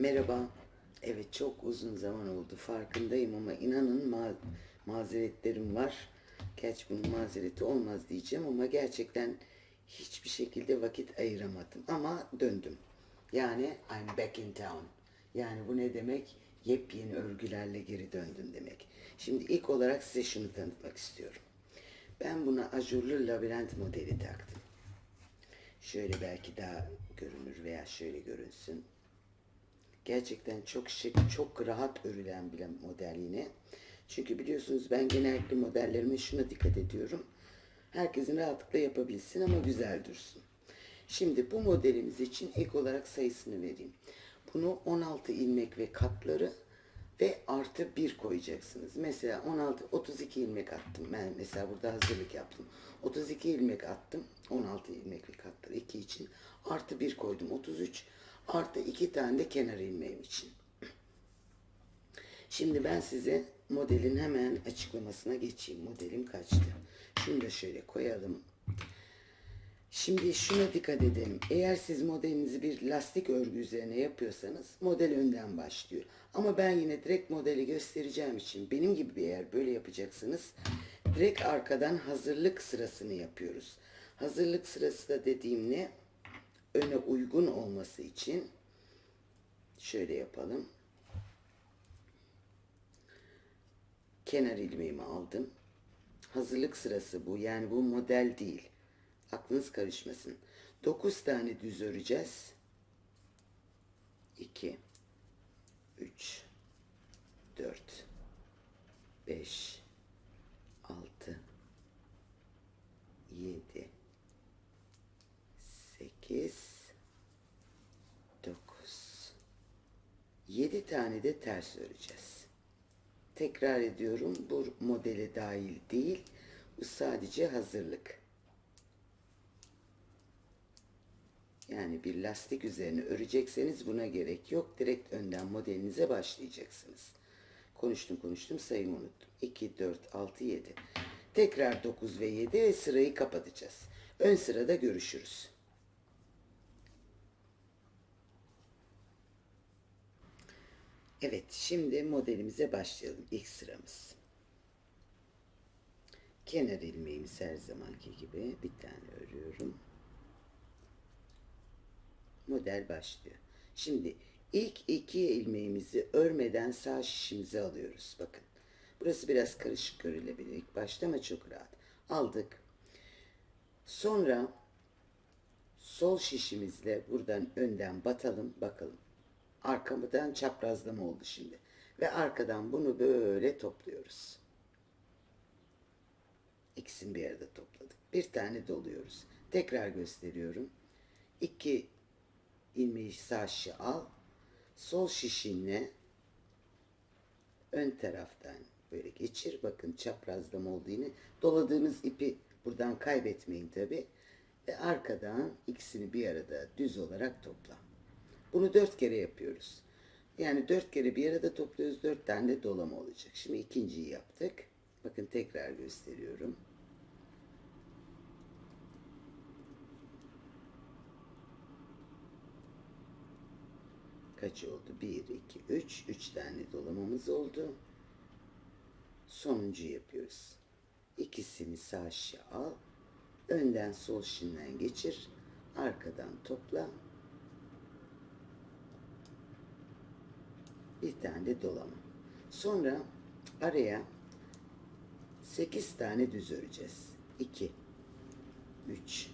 Merhaba. Evet çok uzun zaman oldu farkındayım ama inanın ma- mazeretlerim var. Gerçi bunun mazereti olmaz diyeceğim ama gerçekten hiçbir şekilde vakit ayıramadım. Ama döndüm. Yani I'm back in town. Yani bu ne demek? Yepyeni örgülerle geri döndüm demek. Şimdi ilk olarak size şunu tanıtmak istiyorum. Ben buna ajurlu labirent modeli taktım. Şöyle belki daha görünür veya şöyle görünsün. Gerçekten çok şık, çok rahat örülen bir model yine. Çünkü biliyorsunuz ben genellikle modellerime şuna dikkat ediyorum. Herkesin rahatlıkla yapabilsin ama güzel dursun. Şimdi bu modelimiz için ek olarak sayısını vereyim. Bunu 16 ilmek ve katları ve artı 1 koyacaksınız. Mesela 16, 32 ilmek attım. Ben mesela burada hazırlık yaptım. 32 ilmek attım. 16 ilmek ve katları 2 için. Artı 1 koydum. 33. Artı 2 tane de kenar ilmeğim için. Şimdi ben size modelin hemen açıklamasına geçeyim. Modelim kaçtı? Şunu da şöyle koyalım. Şimdi şuna dikkat edelim. Eğer siz modelinizi bir lastik örgü üzerine yapıyorsanız model önden başlıyor. Ama ben yine direkt modeli göstereceğim için benim gibi eğer böyle yapacaksınız direkt arkadan hazırlık sırasını yapıyoruz. Hazırlık sırası da dediğim ne? Öne uygun olması için şöyle yapalım. Kenar ilmeğimi aldım. Hazırlık sırası bu. Yani bu model değil. Aklınız karışmasın. 9 tane düz öreceğiz. 2 3 4 5 6 7 8 9 7 tane de ters öreceğiz. Tekrar ediyorum bu modele dahil değil. Bu sadece hazırlık. Yani bir lastik üzerine örecekseniz buna gerek yok. Direkt önden modelinize başlayacaksınız. Konuştum konuştum sayımı unuttum. 2, 4, 6, 7. Tekrar 9 ve 7 ve sırayı kapatacağız. Ön sırada görüşürüz. Evet şimdi modelimize başlayalım. İlk sıramız. Kenar ilmeğimiz her zamanki gibi bir tane örüyorum model başlıyor. Şimdi ilk iki ilmeğimizi örmeden sağ şişimize alıyoruz. Bakın. Burası biraz karışık görülebilir ilk başta ama çok rahat. Aldık. Sonra sol şişimizle buradan önden batalım bakalım. Arkamdan çaprazlama oldu şimdi. Ve arkadan bunu böyle topluyoruz. İkisini bir arada topladık. Bir tane doluyoruz. Tekrar gösteriyorum. İki ilmeği sağ şişe al. Sol şişinle ön taraftan böyle geçir. Bakın çaprazlama oldu yine. Doladığınız ipi buradan kaybetmeyin tabi. Ve arkadan ikisini bir arada düz olarak topla. Bunu dört kere yapıyoruz. Yani dört kere bir arada topluyoruz. Dört tane de dolama olacak. Şimdi ikinciyi yaptık. Bakın tekrar gösteriyorum. kaç oldu? 1, 2, 3. 3 tane dolamamız oldu. Sonuncu yapıyoruz. İkisini sağ şişe al. Önden sol şinden geçir. Arkadan topla. Tane dolama. Sonra araya 8 tane düz öreceğiz. 2 3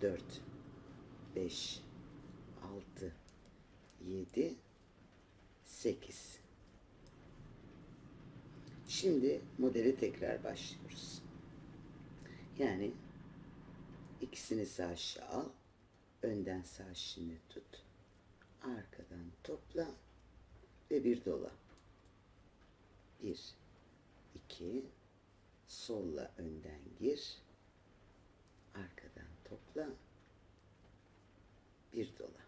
4 5 6 7 8 Şimdi modele tekrar başlıyoruz. Yani ikisini sağ aşağı al. Önden sağ şişini tut. Arkadan topla ve bir dola. Bir, iki, solla önden gir. Arkadan topla. Bir dola.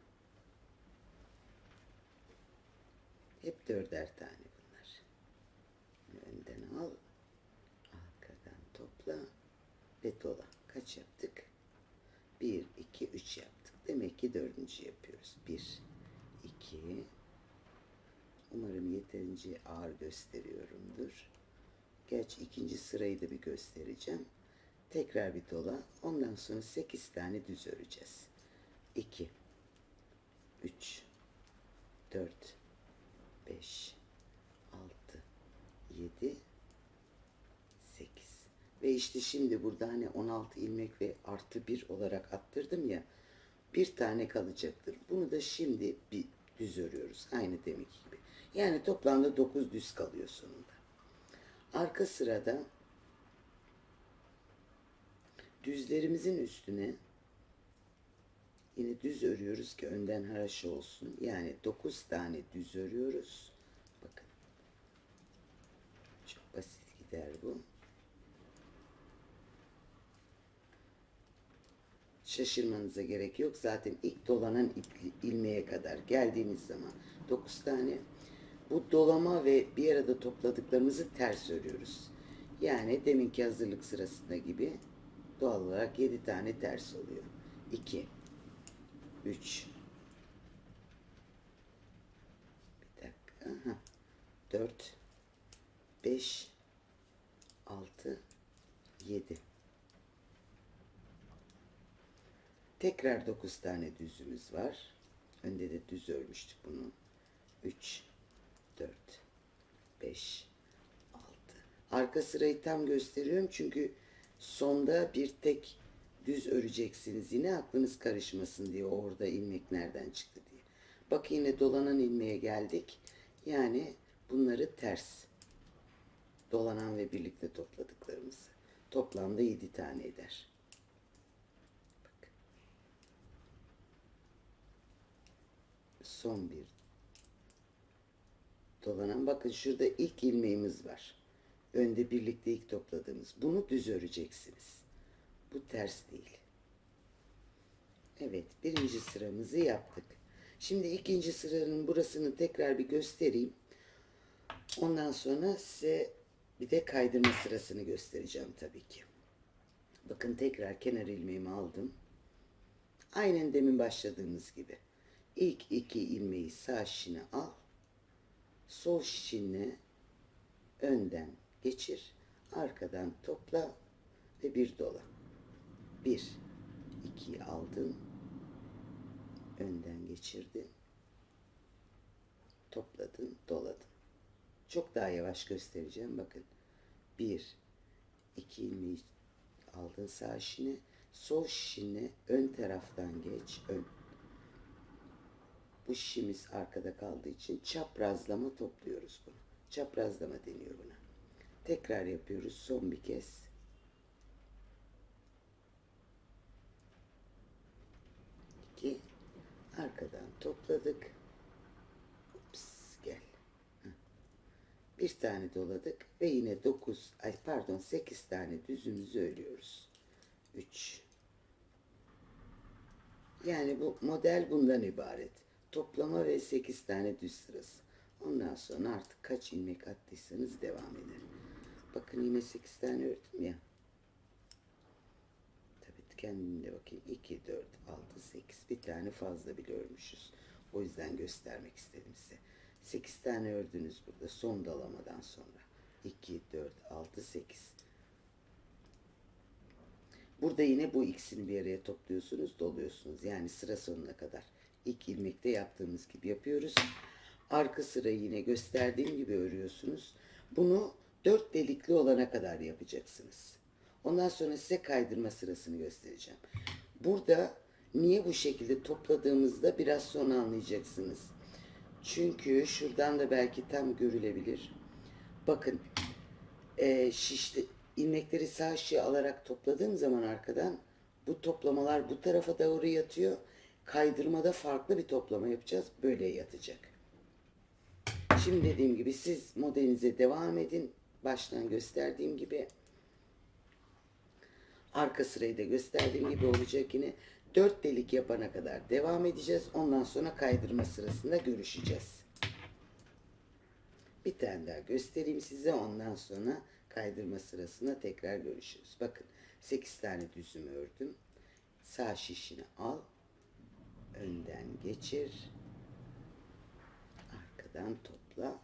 Hep dörder tane bunlar. Önden al. Arkadan topla. Ve dola. Kaç yaptık? Bir, iki, üç yaptık. Demek ki dördüncü yapıyoruz. Bir, iki, 2 Umarım yeterince ağır gösteriyorumdur. Geç ikinci sırayı da bir göstereceğim. Tekrar bir dola. Ondan sonra 8 tane düz öreceğiz. 2 3 4 5 6 7 8 ve işte şimdi burada hani 16 ilmek ve artı 1 olarak attırdım ya bir tane kalacaktır. Bunu da şimdi bir düz örüyoruz. Aynı demek gibi. Yani toplamda 9 düz kalıyor sonunda. Arka sırada düzlerimizin üstüne yine düz örüyoruz ki önden haraşo olsun. Yani 9 tane düz örüyoruz. Bakın. Çok basit gider bu. Şaşırmanıza gerek yok. Zaten ilk dolanan ilmeğe kadar geldiğiniz zaman 9 tane bu dolama ve bir arada topladıklarımızı ters örüyoruz. Yani deminki hazırlık sırasında gibi doğal olarak 7 tane ters oluyor. 2 3 Bir dakika. Aha. 4 5 6 7 Tekrar 9 tane düzümüz var. Önde de düz örmüştük bunu. 3 4 5 6 Arka sırayı tam gösteriyorum çünkü sonda bir tek düz öreceksiniz. Yine aklınız karışmasın diye orada ilmek nereden çıktı diye. Bak yine dolanan ilmeğe geldik. Yani bunları ters dolanan ve birlikte topladıklarımızı. Toplamda 7 tane eder. Son bir dolanan. Bakın şurada ilk ilmeğimiz var. Önde birlikte ilk topladığımız. Bunu düz öreceksiniz. Bu ters değil. Evet, birinci sıramızı yaptık. Şimdi ikinci sıranın burasını tekrar bir göstereyim. Ondan sonra size bir de kaydırma sırasını göstereceğim tabii ki. Bakın tekrar kenar ilmeğimi aldım. Aynen demin başladığımız gibi. İlk iki ilmeği sağ şişine al. Sol şişine önden geçir. Arkadan topla ve bir dola. Bir, ikiyi aldın. Önden geçirdin. Topladın, doladın. Çok daha yavaş göstereceğim. Bakın. Bir, iki ilmeği aldın sağ şişine. Sol şişine ön taraftan geç. Ön. Bu şişimiz arkada kaldığı için çaprazlama topluyoruz bunu. Çaprazlama deniyor buna. Tekrar yapıyoruz son bir kez. İki. Arkadan topladık. Ups, gel. Bir tane doladık ve yine dokuz, ay pardon sekiz tane düzümüzü örüyoruz. Üç. Yani bu model bundan ibaret. Toplama ve 8 tane düz sırası. Ondan sonra artık kaç ilmek attıysanız devam edelim. Bakın yine 8 tane ördüm ya. Tabii kendimde bakayım. 2, 4, 6, 8. Bir tane fazla bile örmüşüz. O yüzden göstermek istedim size. 8 tane ördünüz burada son dalamadan sonra. 2, 4, 6, 8. Burada yine bu ikisini bir araya topluyorsunuz, doluyorsunuz. Yani sıra sonuna kadar. İlk ilmekte yaptığımız gibi yapıyoruz. Arka sırayı yine gösterdiğim gibi örüyorsunuz. Bunu dört delikli olana kadar yapacaksınız. Ondan sonra size kaydırma sırasını göstereceğim. Burada niye bu şekilde topladığımızda biraz sonra anlayacaksınız. Çünkü şuradan da belki tam görülebilir. Bakın e, şişli ilmekleri sağ şişe alarak topladığım zaman arkadan bu toplamalar bu tarafa doğru yatıyor. Kaydırmada farklı bir toplama yapacağız. Böyle yatacak. Şimdi dediğim gibi siz modelinize devam edin. Baştan gösterdiğim gibi. Arka sırayı da gösterdiğim gibi olacak yine. Dört delik yapana kadar devam edeceğiz. Ondan sonra kaydırma sırasında görüşeceğiz. Bir tane daha göstereyim size. Ondan sonra kaydırma sırasında tekrar görüşürüz. Bakın 8 tane düzümü ördüm. Sağ şişini al. Önden geçir. arkadan topla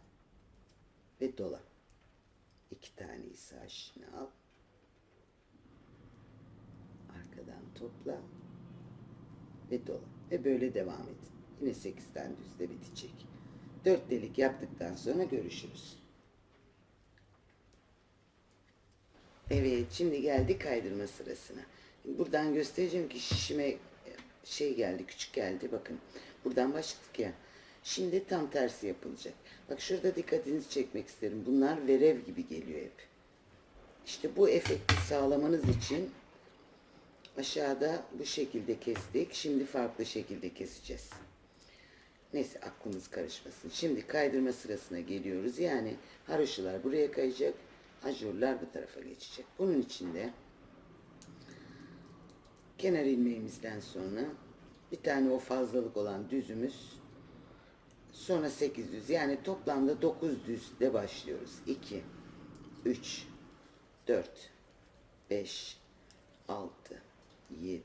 ve dola. İki taneyi sağ şişine al. Arkadan topla ve dola. Ve böyle devam et. Yine 8 tane düzde bitecek. 4 delik yaptıktan sonra görüşürüz. Evet şimdi geldi kaydırma sırasına. Buradan göstereceğim ki şişime şey geldi küçük geldi bakın. Buradan başladık ya. Şimdi tam tersi yapılacak. Bak şurada dikkatinizi çekmek isterim. Bunlar verev gibi geliyor hep. İşte bu efekti sağlamanız için aşağıda bu şekilde kestik. Şimdi farklı şekilde keseceğiz. Neyse aklımız karışmasın. Şimdi kaydırma sırasına geliyoruz. Yani haroşalar buraya kayacak. Ajurlar bu tarafa geçecek. Bunun için de kenar ilmeğimizden sonra bir tane o fazlalık olan düzümüz sonra 8 düz yani toplamda 9 düzle başlıyoruz. 2 3 4 5 6 7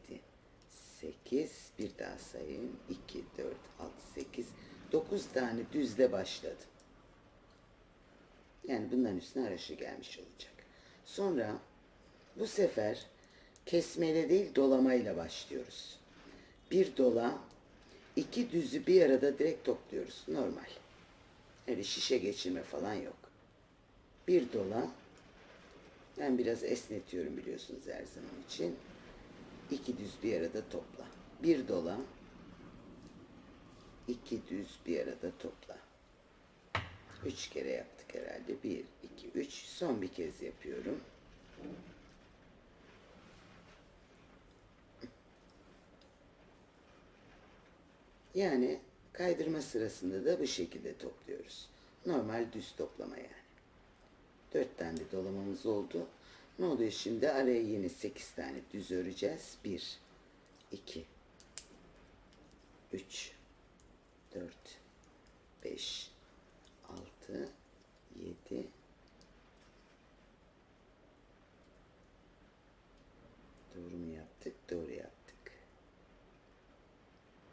8 bir daha sayayım 2 4 6 8 9 tane düzle başladım. Yani bunların üstüne araşı gelmiş olacak. Sonra bu sefer kesmeyle değil dolamayla başlıyoruz. Bir dola, iki düzü bir arada direkt topluyoruz. Normal. Öyle şişe geçirme falan yok. Bir dola, ben biraz esnetiyorum biliyorsunuz her zaman için. İki düz bir arada topla. Bir dola, iki düz bir arada topla. Üç kere yaptık herhalde. Bir, iki, üç. Son bir kez yapıyorum. Yani kaydırma sırasında da bu şekilde topluyoruz. Normal düz toplama yani. Dört tane dolamamız oldu. Ne oluyor şimdi? Araya yine sekiz tane düz öreceğiz. Bir, iki, üç, dört, beş, 6 7 Doğru mu yaptık? Doğru yaptık.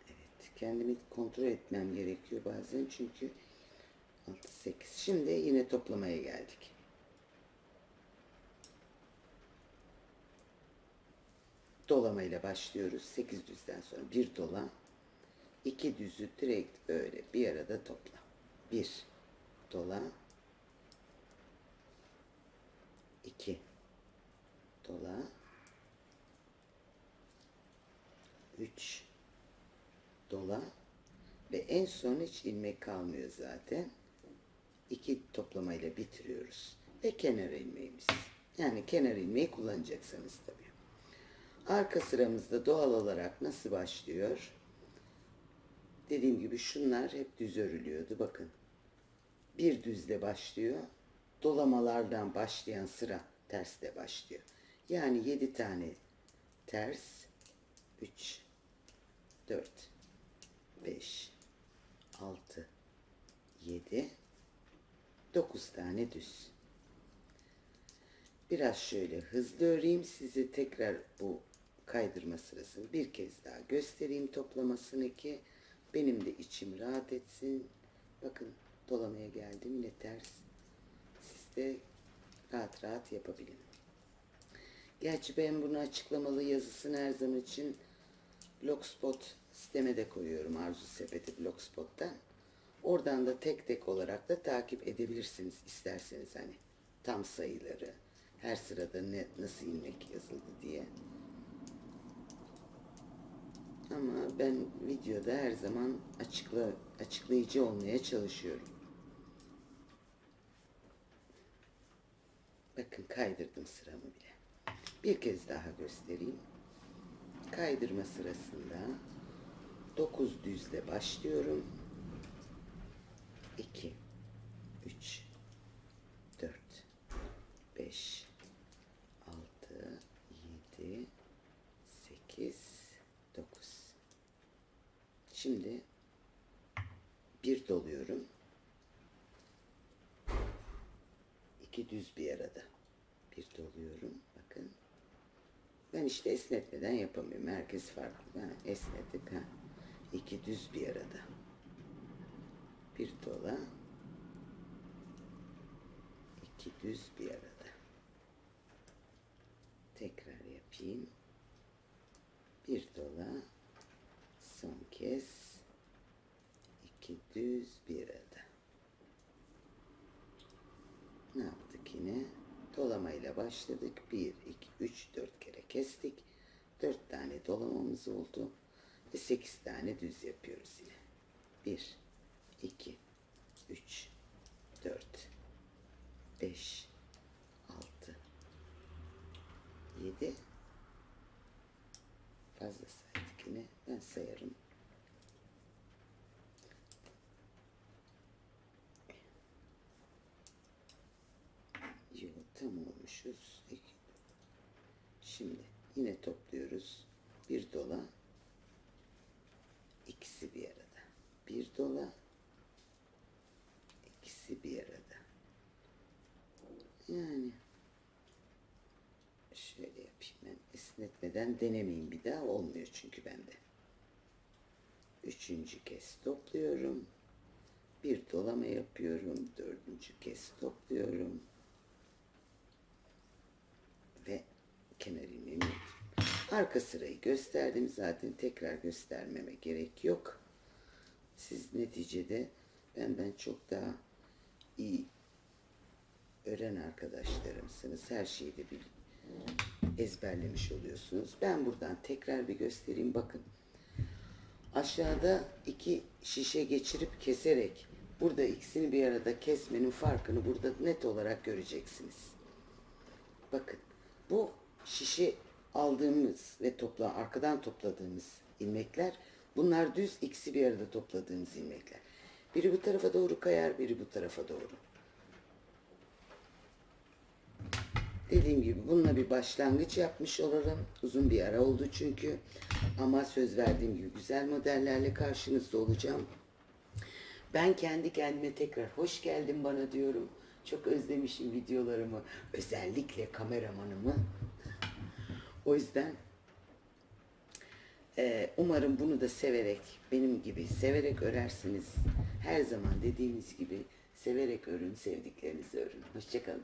Evet. Kendimi kontrol etmem gerekiyor bazen çünkü 6 8. Şimdi yine toplamaya geldik. Dolamayla başlıyoruz. 8 düzden sonra bir dola. iki düzü direkt böyle bir arada topla. Bir dola 2 dola 3 dola ve en son hiç ilmek kalmıyor zaten. İki toplamayla bitiriyoruz. Ve kenar ilmeğimiz. Yani kenar ilmeği kullanacaksınız tabii. Arka sıramızda doğal olarak nasıl başlıyor? Dediğim gibi şunlar hep düz örülüyordu. Bakın bir düzle başlıyor. Dolamalardan başlayan sıra tersle başlıyor. Yani 7 tane ters 3 4 5 6 7 9 tane düz. Biraz şöyle hızlı öreyim size tekrar bu kaydırma sırasını bir kez daha göstereyim toplamasını ki benim de içim rahat etsin. Bakın dolamaya geldim yine ters. Siz de rahat rahat yapabilin. Gerçi ben bunu açıklamalı yazısını her zaman için Blogspot siteme de koyuyorum Arzu Sepeti Blogspot'tan. Oradan da tek tek olarak da takip edebilirsiniz isterseniz hani tam sayıları, her sırada ne nasıl ilmek yazıldı diye. Ama ben videoda her zaman açıkla, açıklayıcı olmaya çalışıyorum. Bakın kaydırdım sıramı bile. Bir kez daha göstereyim. Kaydırma sırasında 9 düzle başlıyorum. 2 3 4 5 6 7 8 9 Şimdi bir doluyorum. İki düz bir arada. Bir doluyorum. Bakın. Ben işte esnetmeden yapamıyorum. Herkes farklı. Ben esnetip ha. İki düz bir arada. Bir dola. iki düz bir arada. Tekrar yapayım. Bir dola. Son kez. iki düz bir arada. Ne yaptık yine? Dolamayla başladık. 1, 2, 3, 4 kere kestik. 4 tane dolamamız oldu. Ve 8 tane düz yapıyoruz yine. 1, 2, 3, 4, 5, 6, 7. Fazla saydık yine. Ben sayarım. Yo, tam olmuşuz. Şimdi yine topluyoruz. Bir dola. İkisi bir arada. Bir dola. ikisi bir arada. Yani şöyle yapayım ben. Esnetmeden denemeyeyim bir daha. Olmuyor çünkü bende. Üçüncü kez topluyorum. Bir dolama yapıyorum. Dördüncü kez topluyorum. Ve yapıyorum. Arka sırayı gösterdim. Zaten tekrar göstermeme gerek yok. Siz neticede benden çok daha iyi öğren arkadaşlarımsınız. Her şeyi de bil, ezberlemiş oluyorsunuz. Ben buradan tekrar bir göstereyim. Bakın. Aşağıda iki şişe geçirip keserek burada ikisini bir arada kesmenin farkını burada net olarak göreceksiniz. Bakın bu şişe aldığımız ve topla arkadan topladığımız ilmekler bunlar düz ikisi bir arada topladığımız ilmekler. Biri bu tarafa doğru kayar, biri bu tarafa doğru. Dediğim gibi bununla bir başlangıç yapmış olalım. Uzun bir ara oldu çünkü. Ama söz verdiğim gibi güzel modellerle karşınızda olacağım. Ben kendi kendime tekrar hoş geldin bana diyorum. Çok özlemişim videolarımı. Özellikle kameramanımı. O yüzden e, umarım bunu da severek, benim gibi severek örersiniz. Her zaman dediğimiz gibi severek örün, sevdiklerinizi örün. Hoşçakalın.